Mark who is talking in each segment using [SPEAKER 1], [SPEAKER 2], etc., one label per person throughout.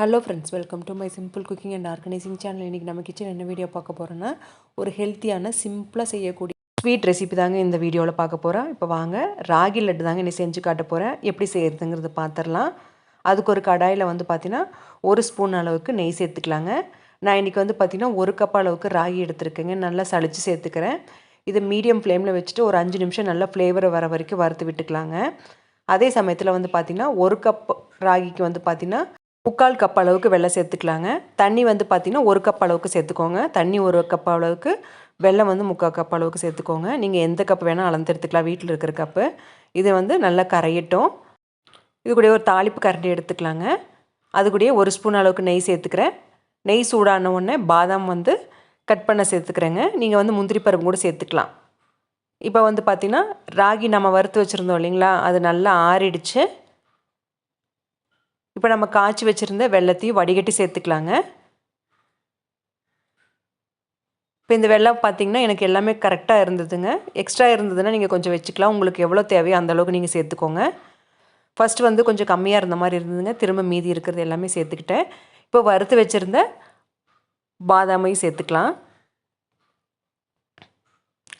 [SPEAKER 1] Hello friends welcome to my simple cooking and organising channel இன்றைக்கி நம்ம kitchen என்ன video பார்க்க போகிறோன்னா ஒரு ஹெல்த்தியான சிம்பிளாக செய்யக்கூடிய ஸ்வீட் ரெசிபி தாங்க இந்த வீடியோவில் பார்க்க போகிறேன் இப்போ வாங்க ராகி லட்டு தாங்க இன்னைக்கு செஞ்சு காட்ட போகிறேன் எப்படி செய்கிறதுங்கிறது பார்த்துடலாம் அதுக்கு ஒரு கடாயில் வந்து பார்த்திங்கன்னா ஒரு ஸ்பூன் அளவுக்கு நெய் சேர்த்துக்கலாங்க. நான் இன்றைக்கி வந்து பார்த்திங்கன்னா ஒரு கப் அளவுக்கு ராகி எடுத்துருக்கேங்க. நல்லா சளிச்சு சேர்த்துக்கிறேன். இதை மீடியம் ஃப்ளேமில் வச்சுட்டு ஒரு அஞ்சு நிமிஷம் நல்லா ஃப்ளேவர் வர வரைக்கும் வறுத்து விட்டுக்கலாங்க. அதே சமயத்தில் வந்து பார்த்திங்கன்னா ஒரு கப் ராகிக்கு வந்து பார்த்திங்கன்னா முக்கால் கப் அளவுக்கு வெள்ளம் சேர்த்துக்கலாங்க. தண்ணி வந்து பார்த்திங்கன்னா ஒரு கப் அளவுக்கு சேர்த்துக்கோங்க. தண்ணி ஒரு கப் அளவுக்கு வெள்ளம் வந்து முக்கால் கப் அளவுக்கு சேர்த்துக்கோங்க. நீங்கள் எந்த கப் வேணால் அளந்து எடுத்துக்கலாம். வீட்டில் இருக்கிற கப்பு இது வந்து நல்லா கரையட்டும். இது கூட ஒரு தாளிப்பு கரண்டி எடுத்துக்கலாங்க. அது கூடயே ஒரு ஸ்பூன் அளவுக்கு நெய் சேர்த்துக்கிறேன். நெய் சூடான உடனே பாதாம் வந்து கட் பண்ண சேர்த்துக்கிறேங்க. நீங்கள் வந்து முந்திரி பருப்பு கூட சேர்த்துக்கலாம். இப்போ வந்து பார்த்திங்கன்னா ராகி நம்ம வறுத்து வச்சுருந்தோம் இல்லைங்களா? அது நல்லா ஆறிடுச்சு. இப்போ நம்ம காய்ச்சி வச்சுருந்த வெள்ளத்தையும் வடிகட்டி சேர்த்துக்கலாங்க. இப்போ இந்த வெள்ளம் பார்த்திங்கன்னா எனக்கு எல்லாமே கரெக்டாக இருந்ததுங்க. எக்ஸ்ட்ரா இருந்ததுன்னா நீங்கள் கொஞ்சம் வச்சுக்கலாம். உங்களுக்கு எவ்வளோ தேவையோ அந்தளவுக்கு நீங்கள் சேர்த்துக்கோங்க. ஃபஸ்ட்டு வந்து கொஞ்சம் கம்மியாக இருந்த மாதிரி இருந்ததுங்க. திரும்ப மீதி இருக்கிறது எல்லாமே சேர்த்துக்கிட்டேன். இப்போ வறுத்து வச்சுருந்த பாதாமையும் சேர்த்துக்கலாம்.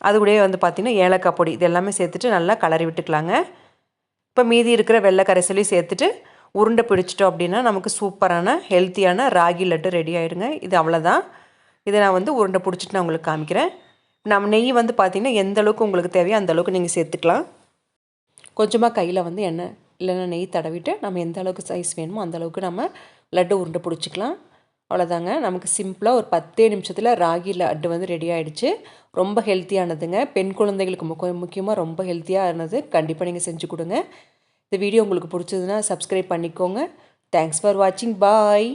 [SPEAKER 1] அது கூடயே வந்து பார்த்திங்கன்னா ஏலக்காய் பொடி இது எல்லாமே சேர்த்துட்டு நல்லா கலரி விட்டுக்கலாங்க. இப்போ மீதி இருக்கிற வெள்ளை கரைசலையும் சேர்த்துட்டு உருண்டை பிடிச்சிட்டோம் அப்படின்னா நமக்கு சூப்பரான ஹெல்த்தியான ராகி லட்டு ரெடி ஆகிடுங்க இது அவ்வளோதான் இதை நான் வந்து உருண்டை பிடிச்சிட்டு நான் உங்களுக்கு காமிக்கிறேன். நம்ம நெய் வந்து பார்த்திங்கன்னா எந்த அளவுக்கு உங்களுக்கு தேவையோ அந்த அளவுக்கு நீங்கள் சேர்த்துக்கலாம். கொஞ்சமாக கையில் வந்து எண்ணெய் இல்லைன்னா நெய் தடவிட்டு நம்ம எந்த அளவுக்கு சைஸ் வேணுமோ அந்த அளவுக்கு நம்ம லட்டு உருண்டை பிடிச்சிக்கலாம். அவ்வளோதாங்க நமக்கு சிம்பிளாக ஒரு பத்தே நிமிஷத்தில் ராகி லட்டு வந்து ரெடி ஆகிடுச்சு ரொம்ப ஹெல்த்தியானதுங்க பெண் குழந்தைகளுக்கு முக்கிய முக்கியமாக ரொம்ப ஹெல்த்தியானது கண்டிப்பாக நீங்கள் செஞ்சு கொடுங்க. இந்த வீடியோ உங்களுக்கு பிடிச்சதுன்னா சப்ஸ்கிரைப் பண்ணிக்கோங்க. தேங்க்ஸ் ஃபார் வாட்சிங் பாய்